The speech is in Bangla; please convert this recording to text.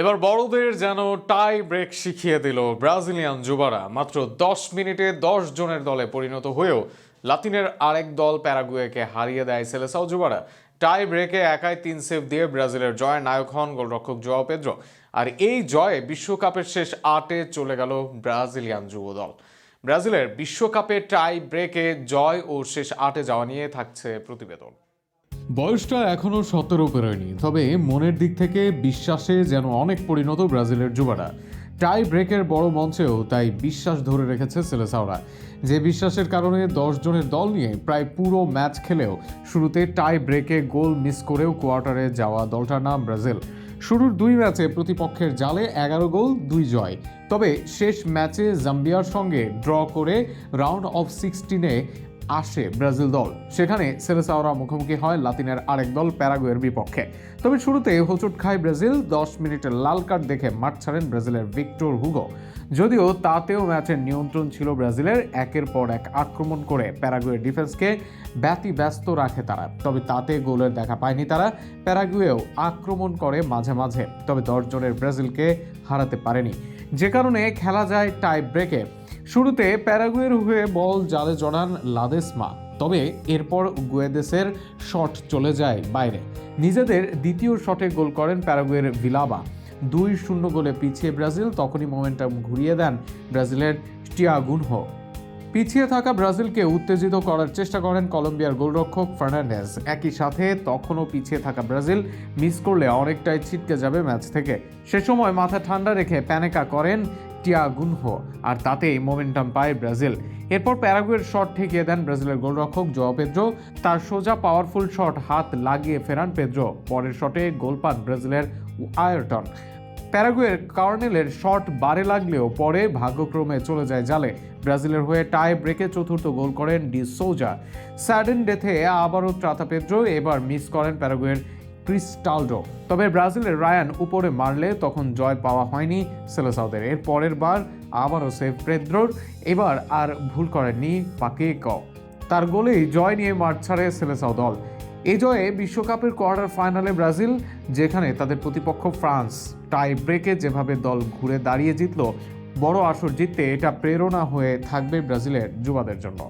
এবার বড়দের যেন টাই ব্রেক শিখিয়ে দিল ব্রাজিলিয়ান যুবারা। মাত্র দশ মিনিটে দশ জনের দলে পরিণত হয়েও লাতিনের আরেক দল প্যারাগুয়েকে হারিয়ে দেয় সেলেসাও যুবারা। টাই ব্রেকে একাই তিন সেভ দিয়ে ব্রাজিলের জয় নায়ক হন গোলরক্ষক জোয়াও পেদ্রো। আর এই জয়ে বিশ্বকাপের শেষ আটে চলে গেল ব্রাজিলিয়ান যুব দল। ব্রাজিলের বিশ্বকাপে টাই ব্রেকে জয় ও শেষ আটে যাওয়া নিয়ে থাকছে প্রতিবেদন। বয়সটা এখনও সতেরো পেরোয়নি, তবে মনের দিক থেকে বিশ্বাসে যেন অনেক পরিণত ব্রাজিলের যুবারা। টাই ব্রেকের বড় মঞ্চেও তাই বিশ্বাস ধরে রেখেছে সেলেসাওরা। যে বিশ্বাসের কারণে দশ জনের দল নিয়ে প্রায় পুরো ম্যাচ খেলেও শুরুতে টাই ব্রেকে গোল মিস করেও কোয়ার্টারে যাওয়া দলটার নাম ব্রাজিল। শুরুর দুই ম্যাচে প্রতিপক্ষের জালে এগারো গোল, দুই জয়। তবে শেষ ম্যাচে জাম্বিয়ার সঙ্গে ড্র করে রাউন্ড অফ সিক্সটিনে আসে ব্রাজিল দল। সেখানে সেলেসাওরা মুখোমুখি হয় লাতিনের আরেক দল প্যারাগুয়ের বিপক্ষে। তবে শুরুতে হোঁচট খায় ব্রাজিল, দশ মিনিটের লাল কার্ড দেখে মাঠ ছাড়েন ব্রাজিলের ভিক্টর হুগো। যদিও তাতেও ম্যাচের নিয়ন্ত্রণ ছিল ব্রাজিলের, একের পর এক আক্রমণ করে প্যারাগুয়ের ডিফেন্সকে ব্যতি ব্যস্ত রাখে তারা। তবে তাতে গোলের দেখা পায়নি তারা, প্যারাগুয়েও আক্রমণ করে মাঝে মাঝে। তবে দশ জনের ব্রাজিলকে হারাতে পারেনি। যে কারণে খেলা যায় টাই ব্রেকে শুরুতে প্যারাগুয়ের হয়ে বল জালে জড়ান লাদেসমা, তবে এরপর গুয়েদেসের শট চলে যায় বাইরে। নিজেদের দ্বিতীয় শটে গোল করেন প্যারাগুয়ের ভিলাবা। দুই শূন্য গোলে পিছিয়ে ব্রাজিল, তখনই মোমেন্টাম ঘুরিয়ে দেন ব্রাজিলের টিয়াগুনহো। পিছিয়ে থাকা ব্রাজিলকে উত্তেজিত করার চেষ্টা করেন কলম্বিয়ার গোলরক্ষক ফার্নান্ডেজ একই সাথে তখনও পিছিয়ে থাকা ব্রাজিল মিস করলে অনেকটাই ছিটকে যাবে ম্যাচ থেকে। সে সময় মাথা ঠান্ডা রেখে প্যানেকা করেন টিয়াগুনহো, আর তাতেই মোমেন্টাম পায় ব্রাজিল। এরপর প্যারাগুয়ের শট ঠেকিয়ে দেন ব্রাজিলের গোলরক্ষক জোয়া পেদ্রো। তার সোজা পাওয়ারফুল শট হাত লাগিয়ে ফেরান পেদ্রো। পরের শটে গোল পান ব্রাজিলের আয়রটন। প্যারাগুয়ের কর্নেলের শট বারে লাগলেও পরে ভাগ্যক্রমে চলে যায় জালে। ব্রাজিলের হয়ে টাই ব্রেকে চতুর্থ গোল করেন ডি সোজা। স্যাডেন ডেথে আবারও ত্রাতা পেদ্রো, এবার মিস করেন প্যারাগুয়ের ক্রিস্টালডো। তবে ব্রাজিলের রায়ান উপরে মারলে তখন জয় পাওয়া হয়নি সেলেসাউদের। এর পরের বার আবারও সেভ পেদ্রোর। এবার আর ভুল করেননি পাকে ক তার গোলেই জয় নিয়ে মাঠ ছাড়ে সেলেসাও দল। এই জয়ে বিশ্বকাপের কোয়ার্টার ফাইনালে ব্রাজিল, যেখানে তাদের প্রতিপক্ষ ফ্রান্স, টাই ব্রেকে যেভাবে দল ঘুরে দাঁড়িয়ে জিতল, বড় আসর জিততে এটা প্রেরণা হয়ে থাকবে ব্রাজিলের যুবাদের জন্য।